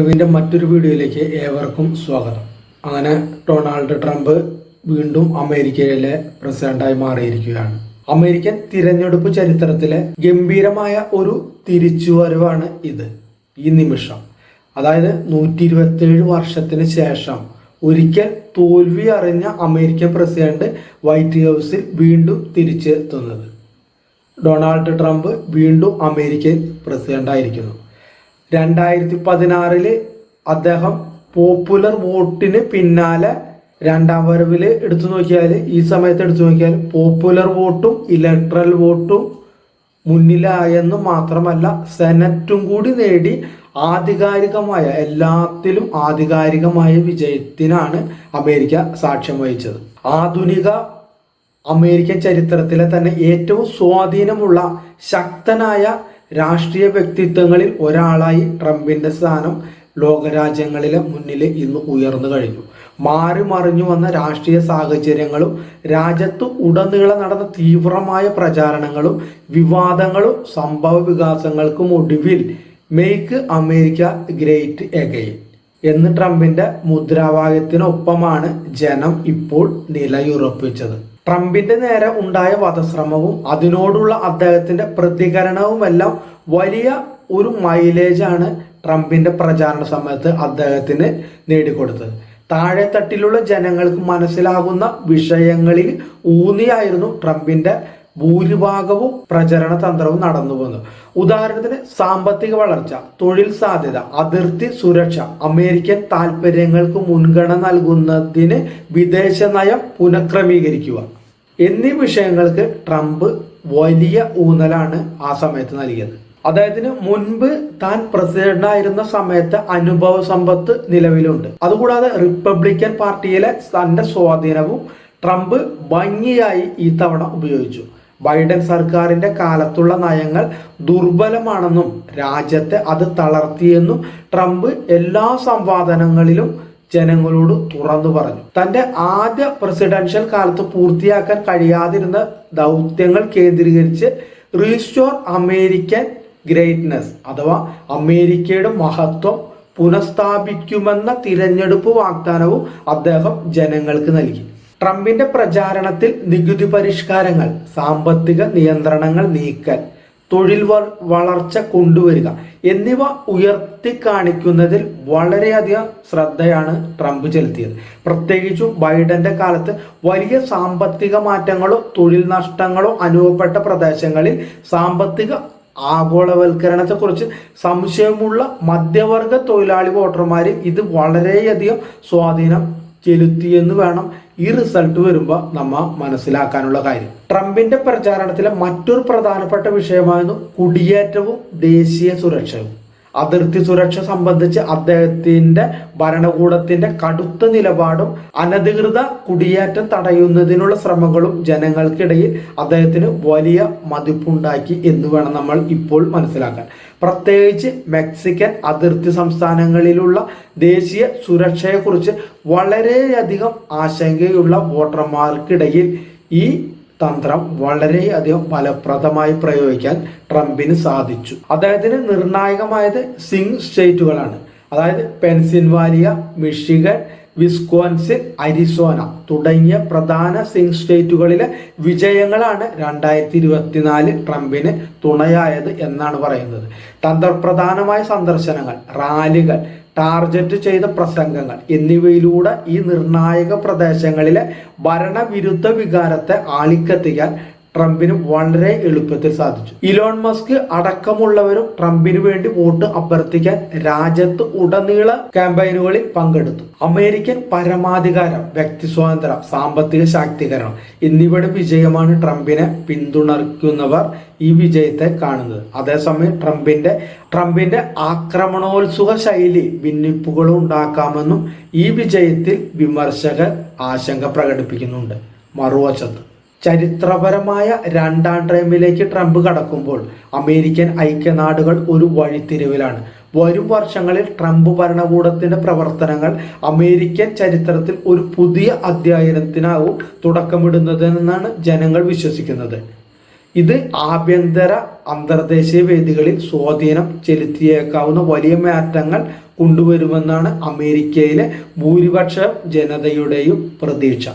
അറിവിന്റെ മറ്റൊരു വീഡിയോയിലേക്ക് ഏവർക്കും സ്വാഗതം. അങ്ങനെ ഡൊണാൾഡ് ട്രംപ് വീണ്ടും അമേരിക്കയിലെ പ്രസിഡന്റായി മാറിയിരിക്കുകയാണ്. അമേരിക്കൻ തിരഞ്ഞെടുപ്പ് ചരിത്രത്തിലെ ഗംഭീരമായ ഒരു തിരിച്ചുവരവാണ് ഇത് ഈ നിമിഷം. അതായത് നൂറ്റി ഇരുപത്തേഴ് വർഷത്തിന് ശേഷം ഒരിക്കൽ തോൽവി അറിഞ്ഞ അമേരിക്കൻ പ്രസിഡന്റ് വൈറ്റ് ഹൗസിൽ വീണ്ടും തിരിച്ചെത്തുന്നത്. ഡൊണാൾഡ് ട്രംപ് വീണ്ടും അമേരിക്കൻ പ്രസിഡന്റ് ആയിരിക്കുന്നു രണ്ടായിരത്തി പതിനാറിൽ അദ്ദേഹം പോപ്പുലർ വോട്ടിന് പിന്നാലെ രണ്ടാം വരവിൽ എടുത്തു നോക്കിയാൽ ഈ സമയത്ത് എടുത്തു നോക്കിയാൽ പോപ്പുലർ വോട്ടും ഇലക്ട്രൽ വോട്ടും മുന്നിലായെന്ന് മാത്രമല്ല സെനറ്റും കൂടി നേടി ആധികാരികമായ എല്ലാത്തിലും ആധികാരികമായ വിജയത്തിനാണ് അമേരിക്ക സാക്ഷ്യം വഹിച്ചത്. ആധുനിക അമേരിക്കൻ ചരിത്രത്തിലെ തന്നെ ഏറ്റവും സ്വാധീനമുള്ള ശക്തനായ രാഷ്ട്രീയ വ്യക്തിത്വങ്ങളിൽ ഒരാളായി ട്രംപിന്റെ സ്ഥാനം ലോകരാജ്യങ്ങളിലെ മുന്നിൽ ഇന്ന് ഉയർന്നു കഴിഞ്ഞു. മാറി മറിഞ്ഞു വന്ന രാഷ്ട്രീയ സാഹചര്യങ്ങളും രാജ്യത്ത് ഉടനീളം നടന്ന തീവ്രമായ പ്രചാരണങ്ങളും വിവാദങ്ങളും സംഭവ വികാസങ്ങൾക്കും ഒടുവിൽ മേക്ക് അമേരിക്ക ഗ്രേറ്റ് എഗെയിൻ എന്ന് ട്രംപിന്റെ മുദ്രാവാക്യത്തിനൊപ്പമാണ് ജനം ഇപ്പോൾ നിലയുറപ്പിച്ചത്. ട്രംപിന്റെ നേരെ ഉണ്ടായ വധശ്രമവും അതിനോടുള്ള അദ്ദേഹത്തിന്റെ പ്രതികരണവുമെല്ലാം വലിയ ഒരു മൈലേജാണ് ട്രംപിന്റെ പ്രചാരണ സമയത്ത് അദ്ദേഹത്തിന് നേടിക്കൊടുത്തത്. താഴെത്തട്ടിലുള്ള ജനങ്ങൾക്ക് മനസ്സിലാകുന്ന വിഷയങ്ങളിൽ ഊന്നിയായിരുന്നു ട്രംപിന്റെ ഭൂരിഭാഗവും പ്രചരണ തന്ത്രവും നടന്നു പോകുന്നത് ഉദാഹരണത്തിന് സാമ്പത്തിക വളർച്ച തൊഴിൽ സാധ്യത അതിർത്തി സുരക്ഷ അമേരിക്കൻ താൽപ്പര്യങ്ങൾക്ക് മുൻഗണന നൽകുന്നതിന് വിദേശ നയം പുനഃക്രമീകരിക്കുക. എന്നീ വിഷയങ്ങൾക്ക് ട്രംപ് വലിയ ഊന്നലാണ് ആ സമയത്ത് നൽകിയത്. അദ്ദേഹത്തിന് മുൻപ് താൻ പ്രസിഡന്റായിരുന്ന സമയത്ത് അനുഭവ സമ്പത്ത് നിലവിലുണ്ട്. അതുകൂടാതെ റിപ്പബ്ലിക്കൻ പാർട്ടിയിലെ തന്റെ സ്വാധീനവും ട്രംപ് ഭംഗിയായി ഈ തവണ ഉപയോഗിച്ചു. ബൈഡൻ സർക്കാരിന്റെ കാലത്തുള്ള നയങ്ങൾ ദുർബലമാണെന്നും രാജ്യത്തെ അത് തളർത്തിയെന്നും ട്രംപ് എല്ലാ സംവാദനങ്ങളിലും ജനങ്ങളോട് തുറന്നു പറഞ്ഞു. തന്റെ ആദ്യ പ്രസിഡൻഷ്യൽ കാലത്ത് പൂർത്തിയാക്കാൻ കഴിയാതിരുന്ന ദൗത്യങ്ങൾ കേന്ദ്രീകരിച്ച് റീസ്റ്റോർ അമേരിക്കൻ ഗ്രേറ്റ്നെസ് അഥവാ അമേരിക്കയുടെ മഹത്വം പുനഃസ്ഥാപിക്കുമെന്ന തിരഞ്ഞെടുപ്പ് വാഗ്ദാനവും അദ്ദേഹം ജനങ്ങൾക്ക് നൽകി. ട്രംപിന്റെ പ്രചാരണത്തിൽ നികുതി പരിഷ്കാരങ്ങൾ സാമ്പത്തിക നിയന്ത്രണങ്ങൾ നീക്കൽ തൊഴിൽ വളർച്ച കൊണ്ടുവരിക. എന്നിവ ഉയർത്തി കാണിക്കുന്നതിൽ വളരെയധികം ശ്രദ്ധയാണ് ട്രംപ് ചെലുത്തിയത്. പ്രത്യേകിച്ചും ബൈഡന്റെ കാലത്ത് വലിയ സാമ്പത്തിക മാറ്റങ്ങളോ തൊഴിൽ നഷ്ടങ്ങളോ അനുഭവപ്പെട്ട പ്രദേശങ്ങളിൽ സാമ്പത്തിക ആഗോളവൽക്കരണത്തെക്കുറിച്ച് സംശയമുള്ള മധ്യവർഗ തൊഴിലാളി വോട്ടർമാരിൽ ഇത് വളരെയധികം സ്വാധീനം ചെലുത്തിയെന്ന് വേണം ഈ റിസൾട്ട് വരുമ്പോൾ നമ്മ മനസ്സിലാക്കാനുള്ള കാര്യം. ട്രംപിന്റെ പ്രചാരണത്തിലെ മറ്റൊരു പ്രധാനപ്പെട്ട വിഷയമായിരുന്നു കുടിയേറ്റവും ദേശീയ സുരക്ഷയും. അതിർത്തി സുരക്ഷ സംബന്ധിച്ച് അദ്ദേഹത്തിന്റെ ഭരണകൂടത്തിന്റെ കടുത്ത നിലപാടും അനധികൃത കുടിയേറ്റം തടയുന്നതിനുള്ള ശ്രമങ്ങളും ജനങ്ങൾക്കിടയിൽ അദ്ദേഹത്തിന് വലിയ മതിപ്പുണ്ടാക്കി എന്ന് വേണം നമ്മൾ ഇപ്പോൾ മനസ്സിലാക്കാൻ. പ്രത്യേകിച്ച് മെക്സിക്കൻ അതിർത്തി സംസ്ഥാനങ്ങളിലുള്ള ദേശീയ സുരക്ഷയെക്കുറിച്ച് വളരെയധികം ആശങ്കയുള്ള വോട്ടർമാർക്കിടയിൽ ഈ തന്ത്രം വളരെയധികം ഫലപ്രദമായി പ്രയോഗിക്കാൻ ട്രംപിന് സാധിച്ചു. അദ്ദേഹത്തിന് നിർണായകമായത് സിംഗ് സ്റ്റേറ്റുകളാണ്. അതായത് പെൻസിൽവാനിയ മിഷിഗൻ വിസ്കോൻസിൻ അരിസോന തുടങ്ങിയ പ്രധാന സിംഗ് സ്റ്റേറ്റുകളിലെ വിജയങ്ങളാണ് രണ്ടായിരത്തി ഇരുപത്തിനാല് ട്രംപിന് തുണയായത് എന്നാണ് പറയുന്നത്. തന്ത്രപ്രധാനമായ സന്ദർശനങ്ങൾ റാലികൾ ടാർഗറ്റ് ചെയ്ത പ്രസംഗങ്ങൾ എന്നിവയിലൂടെ ഈ നിർണായക പ്രദേശങ്ങളിലെ ഭരണവിരുദ്ധ വികാരത്തെ ആളിക്കത്തിക്കാൻ ട്രംപിന് വളരെ എളുപ്പത്തിൽ സാധിച്ചു. ഇലോൺ മസ്ക് അടക്കമുള്ളവരും ട്രംപിന് വേണ്ടി വോട്ട് അഭ്യർത്ഥിക്കാൻ രാജ്യത്ത് ഉടനീള ക്യാമ്പയിനുകളിൽ പങ്കെടുത്തു. അമേരിക്കൻ പരമാധികാരം വ്യക്തി സ്വാതന്ത്ര്യം സാമ്പത്തിക ശാക്തീകരണം എന്നിവയുടെ വിജയമാണ് ട്രംപിനെ പിന്തുണയ്ക്കുന്നവർ ഈ വിജയത്തെ കാണുന്നത്. അതേസമയം ട്രംപിന്റെ ട്രംപിന്റെ ആക്രമണോത്സുക ശൈലി ഭിന്നിപ്പുകൾ ഉണ്ടാക്കാമെന്നും ഈ വിജയത്തിൽ വിമർശകർ ആശങ്ക പ്രകടിപ്പിക്കുന്നുണ്ട്. മറുവശത്ത് ചരിത്രപരമായ രണ്ടാം ടൈമിലേക്ക് ട്രംപ് കടക്കുമ്പോൾ അമേരിക്കൻ ഐക്യനാടുകൾ ഒരു വഴിത്തിരിവിലാണ്. വരും വർഷങ്ങളിൽ ട്രംപ് ഭരണകൂടത്തിന്റെ പ്രവർത്തനങ്ങൾ അമേരിക്കൻ ചരിത്രത്തിൽ ഒരു പുതിയ അധ്യായനത്തിനാവും തുടക്കമിടുന്നതെന്നാണ് ജനങ്ങൾ വിശ്വസിക്കുന്നത്. ഇത് ആഭ്യന്തര അന്തർദേശീയ വേദികളിൽ സ്വാധീനം ചെലുത്തിയേക്കാവുന്ന വലിയ മാറ്റങ്ങൾ കൊണ്ടുവരുമെന്നാണ് അമേരിക്കയിലെ ഭൂരിപക്ഷ ജനതയുടെയും പ്രതീക്ഷ.